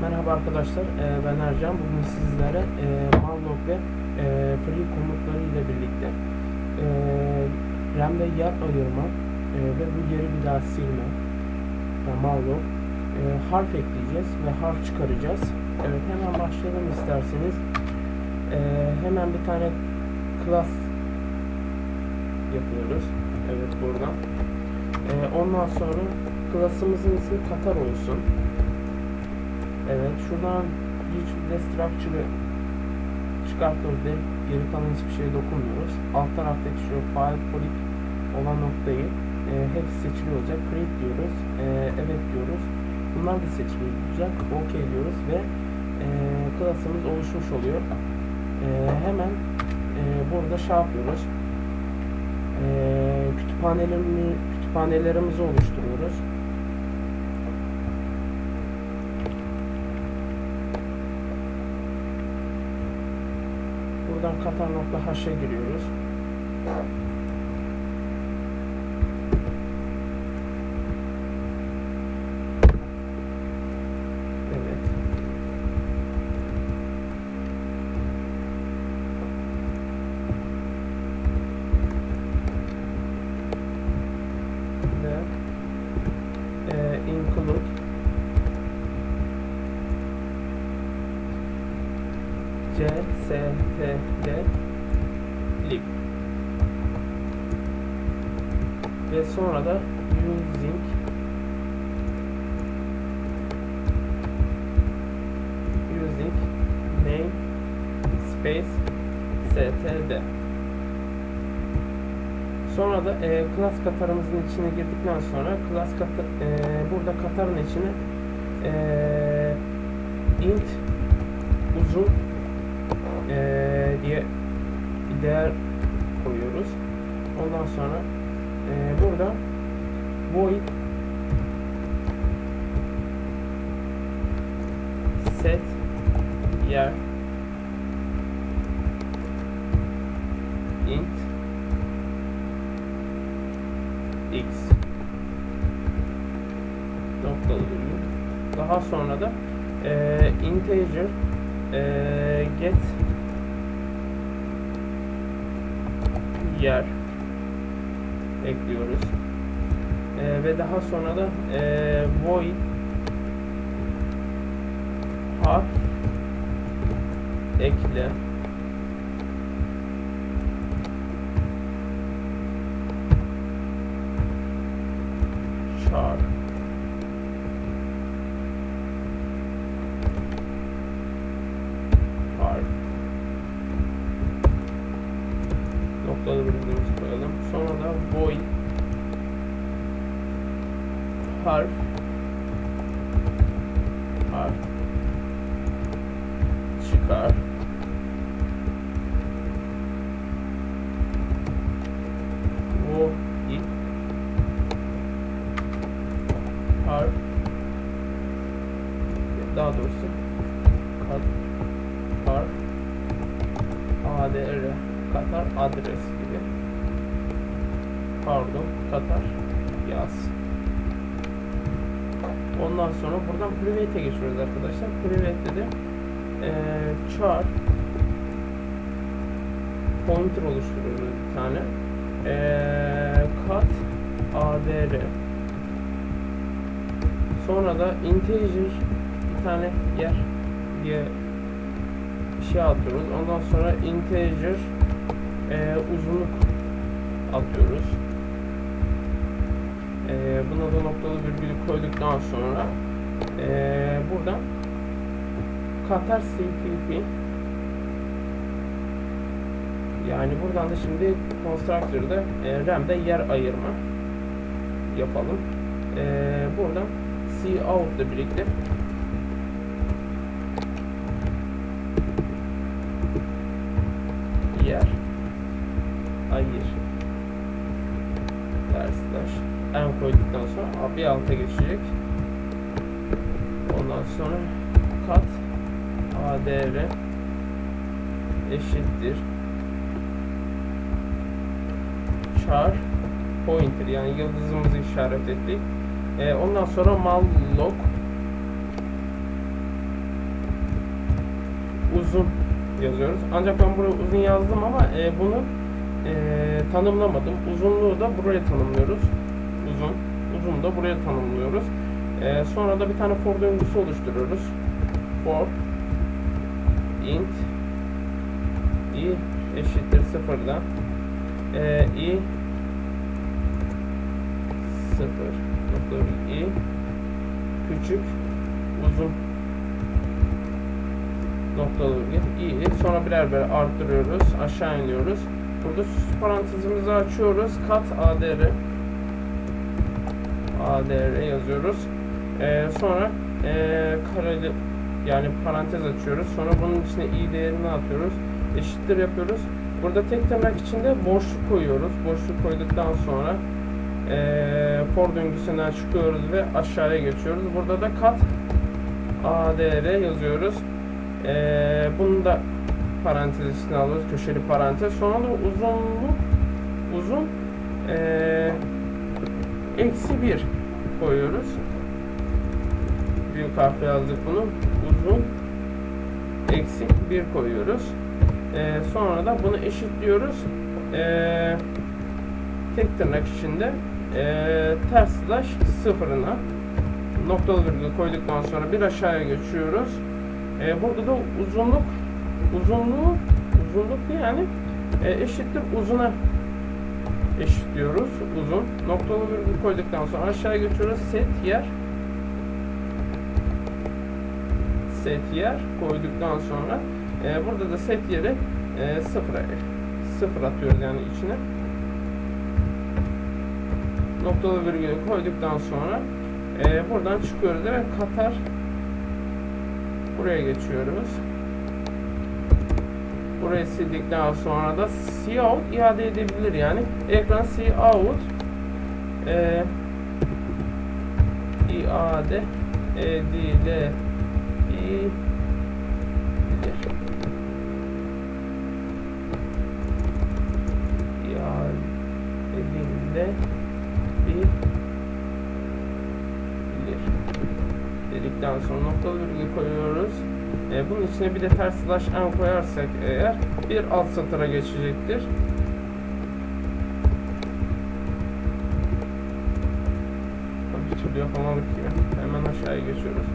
Merhaba arkadaşlar, ben Ercan. Bugün sizlere e, ve e, free komutları ile birlikte e, RAM'de yer ayırma ve bu yeri bir daha silme yani malloc harf ekleyeceğiz ve harf çıkaracağız. Evet hemen başlayalım isterseniz. Hemen bir tane class yapıyoruz. Evet buradan. Ondan sonra class'ımızın ismi Katar olsun. Evet şuradan hiç de structure'ı ve geri kalan hiçbir şeye dokunmuyoruz. Alt taraftaki şu file polit olan noktayı e, hepsi seçili olacak. Create diyoruz. E, evet diyoruz. Bunlar da seçili olacak. OK diyoruz ve e, klasımız oluşmuş oluyor. E, hemen e, burada şey yapıyoruz. E, kütüphanelerimi, kütüphanelerimizi oluşturuyoruz. Buradan Katar.h'a giriyoruz. Sonra da using using name space std Sonra da e, class katarımızın içine girdikten sonra class katı, e, burada katarın içine e, int uzun eee, diye değer koyuyoruz. Ondan sonra eee, burada void set yer int x noktalı virgül. Daha sonra da eee, integer eee, get yer ekliyoruz. Eee, ve daha sonra da eee void harf ekle char harf noktalı virgülümüzü koyalım. Sonra da void harf harf çıkar. Void harf daha doğrusu kat. Harf ADR Katar adres gibi. Pardon, Katar. Yaz. Ondan sonra buradan private'e geçiyoruz arkadaşlar. Private'de de eee char pointer oluşturuyoruz bir tane. Eee kat adr sonra da integer bir tane yer diye şey atıyoruz. Ondan sonra integer e, uzunluk atıyoruz. Buna da noktalı virgülü koyduktan sonra e, buradan Katar CPP yani buradan da şimdi Constructor'da e, RAM'de yer ayırma yapalım. E, buradan cout ile birlikte yer ayır. Dersler en koyduktan sonra bir alta geçecek ondan sonra kat adr eşittir char pointer yani yıldızımızı işaret ettik. Ee, ondan sonra malloc uzun yazıyoruz. Ancak ben buraya uzun yazdım ama e, bunu e, tanımlamadım. Uzunluğu da buraya tanımlıyoruz. Uzun. Uzun da buraya tanımlıyoruz. E, sonra da bir tane for döngüsü oluşturuyoruz. For int i eşittir sıfırdan e, i sıfır nokta i küçük uzun noktalı virgül i sonra birer birer arttırıyoruz aşağı iniyoruz burada parantezimizi açıyoruz kat adr adr yazıyoruz. Ee, sonra ee, kareli yani parantez açıyoruz. Sonra bunun içine i değerini atıyoruz. Eşittir yapıyoruz. Burada tek tırnak içinde boşluk koyuyoruz. Boşluk koyduktan sonra ee, for döngüsünden çıkıyoruz ve aşağıya geçiyoruz. Burada da kat adr yazıyoruz. Ee, bunu da parantez içine alıyoruz. Köşeli parantez. Sonra da uzunluk uzun ee, eksi bir koyuyoruz. Büyük harfle yazdık bunu. Uzun eksi bir koyuyoruz. Ee, sonra da bunu eşitliyoruz. Ee, tek tırnak içinde ee, ters slash sıfırına noktalı virgül koyduktan sonra bir aşağıya geçiyoruz. E, burada da uzunluk uzunluğu uzunluk yani e, eşittir uzuna eşitliyoruz. Uzun. Noktalı virgül koyduktan sonra aşağıya geçiyoruz. Set yer set yer koyduktan sonra e, burada da set yeri e, sıfıra sıfır atıyoruz yani içine. Noktalı virgülü koyduktan sonra e, buradan çıkıyoruz ve Katar Buraya geçiyoruz. Burayı sildikten sonra da cout iade edebilir yani. Ekran cout e, iade edilebilir. İade edilebilir. dedikten sonra noktalı virgül koyuyoruz. E, bunun içine bir de ters slash n koyarsak eğer bir alt satıra geçecektir. Bir türlü yapamadık ya. Hemen aşağıya geçiyoruz.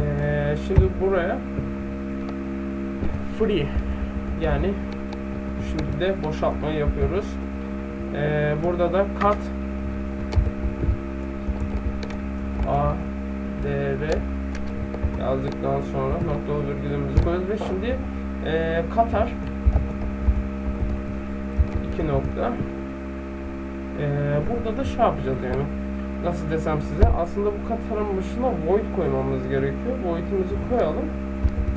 E, şimdi buraya free yani şimdi de boşaltmayı yapıyoruz. E, burada da cut A dr yazdıktan sonra noktalı virgülümüzü koyuyoruz ve şimdi e, Katar iki nokta. E, burada da şey yapacağız yani. Nasıl desem size aslında bu Katar'ın başına void koymamız gerekiyor. Void'imizi koyalım.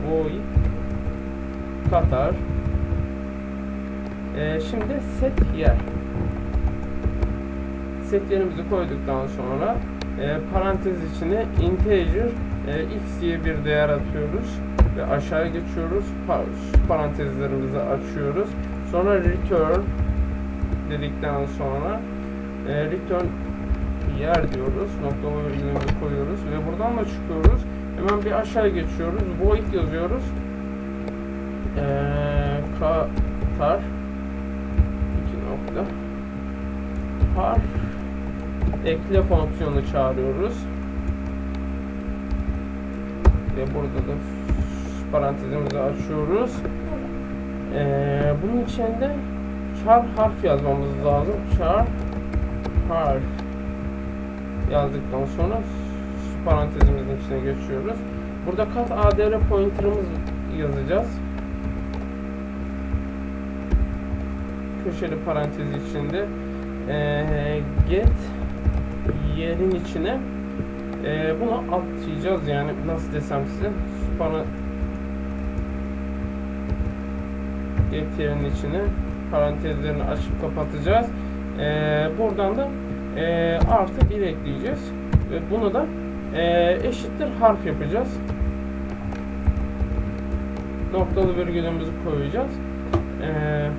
Void Katar. E, şimdi set yer. Set yerimizi koyduktan sonra e, parantez içine integer e, x diye bir değer atıyoruz ve aşağıya geçiyoruz. Pa parantezlerimizi açıyoruz. Sonra return dedikten sonra e, return yer diyoruz. Noktalı virgülümüzü koyuyoruz ve buradan da çıkıyoruz. Hemen bir aşağıya geçiyoruz. Void yazıyoruz. E, katar. İki nokta. Par. Ekle fonksiyonu çağırıyoruz. Ve burada da parantezimizi açıyoruz. Ee, bunun içinde char harf yazmamız lazım. Char harf yazdıktan sonra parantezimizin içine geçiyoruz. Burada kat adr pointer'ımız yazacağız. Köşeli parantez içinde ee, get yerin içine e, bunu atlayacağız yani nasıl desem size. Bana get yerin içine parantezlerini açıp kapatacağız. E, buradan da e, artı bir ekleyeceğiz. Ve bunu da e, eşittir harf yapacağız. Noktalı virgülümüzü koyacağız. Eee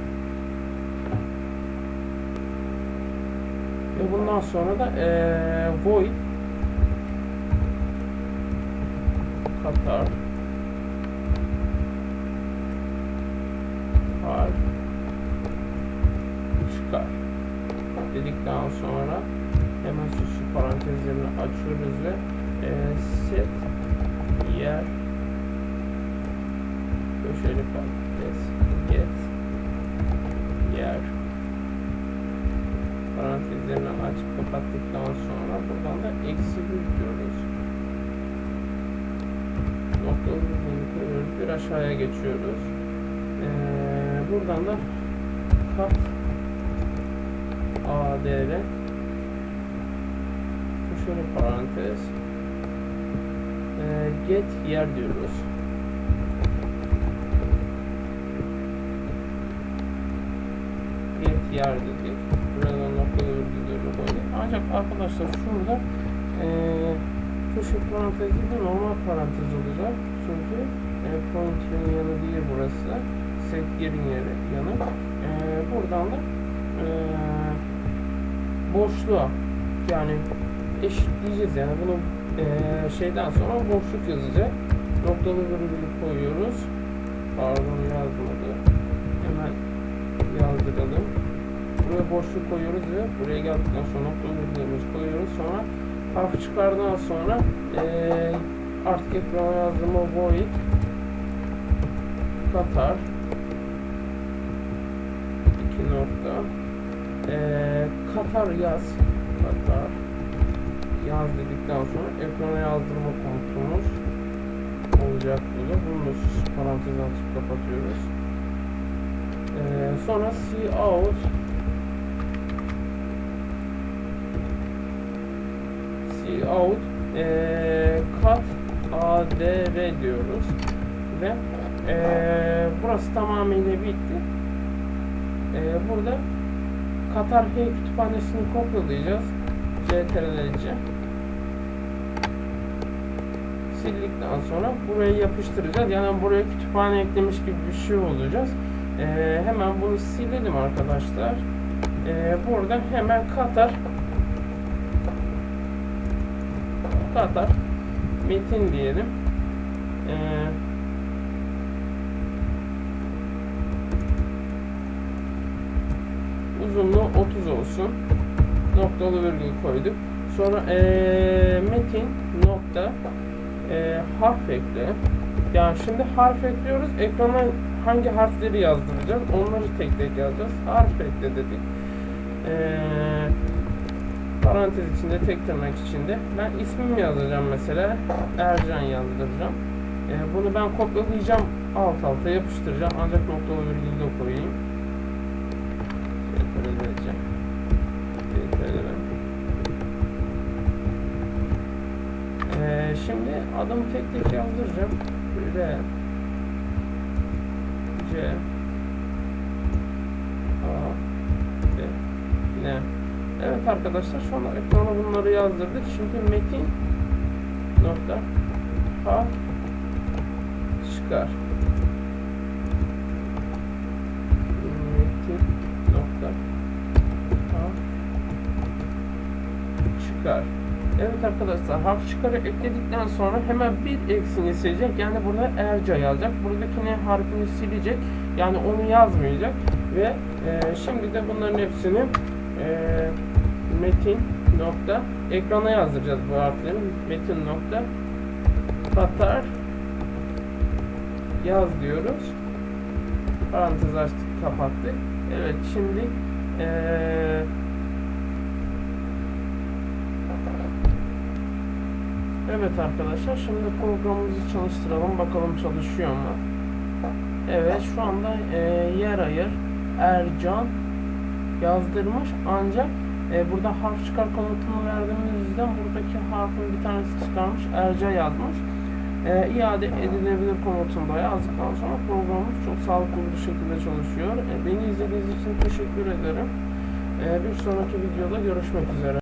Ve bundan sonra da ee, void Qatar. Var. Çıkar. Dedikten sonra hemen süslü parantezlerini açıyoruz ve e, set yer köşeli parantez get yer parantezlerini açıp kapattıktan sonra buradan da eksi bir diyoruz. Koyuyoruz. Bir aşağıya geçiyoruz. Ee, buradan da kat ADR köşeli parantez ee, get yer diyoruz. Get yer dedik. Buradan noktalı virgülleri koyduk. Ancak arkadaşlar şurada eee köşe parantez değil de normal parantez e, point yerin yanı değil burası. Set yerin yeri yanı. E, buradan da e, boşluğa yani eşitleyeceğiz yani bunu e, şeyden sonra boşluk yazacak. Noktalı virgülü koyuyoruz. Pardon yazmadı. Hemen yazdıralım. Buraya boşluk koyuyoruz ve buraya geldikten sonra noktalı virgülümüzü koyuyoruz. Sonra harf çıkardıktan sonra eee artık ekrana yazdığım o void Katar. İki nokta. Eee Katar yaz. Katar. Yaz dedikten sonra ekrana yazdırma komutumuz olacak burada. Bunu da parantez açıp kapatıyoruz. Eee sonra see out. See out. Eee kat ADR diyoruz. Ve eee, burası tamamıyla bitti. Eee, burada Katar H kütüphanesini kopyalayacağız. CTRL-C sildikten sonra buraya yapıştıracağız. Yani buraya kütüphane eklemiş gibi bir şey olacağız. Eee, hemen bunu silelim arkadaşlar. Eee, burada hemen Katar Katar metin diyelim. Ee, uzunluğu 30 olsun. Noktalı virgül koyduk. Sonra ee, metin nokta ee, harf ekle. Yani şimdi harf ekliyoruz. Ekrana hangi harfleri yazdıracağız? Onları tek tek yazacağız. Harf ekle dedik. Eee parantez içinde tek tırnak içinde ben ismimi yazacağım mesela Ercan yazdıracağım Ee, bunu ben kopyalayacağım alt alta yapıştıracağım ancak noktalı virgül de koyayım CTRL vereceğim CTRL ee, şimdi adımı tek tek yazdıracağım. R C. A. B N. Evet arkadaşlar şu anda ekrana bunları yazdırdık. Şimdi metin nokta harf çıkar. Çıkar. Evet arkadaşlar harf çıkarı ekledikten sonra hemen bir eksini silecek. Yani burada Erca yazacak. Buradaki ne harfini silecek. Yani onu yazmayacak. Ve e, şimdi de bunların hepsini e, metin nokta ekrana yazdıracağız bu harfleri. Metin nokta Katar yaz diyoruz. Parantez açtık, kapattık. Evet, şimdi eee Evet arkadaşlar, şimdi programımızı çalıştıralım. Bakalım çalışıyor mu? Evet, şu anda eee, yer ayır Ercan yazdırmış ancak e, burada harf çıkar komutunu verdiğimizden buradaki harfin bir tanesi çıkarmış Erca yazmış. E, iade edilebilir komutunu da yazdıktan sonra programımız çok sağlıklı bir şekilde çalışıyor. E, beni izlediğiniz için teşekkür ederim. E, bir sonraki videoda görüşmek üzere.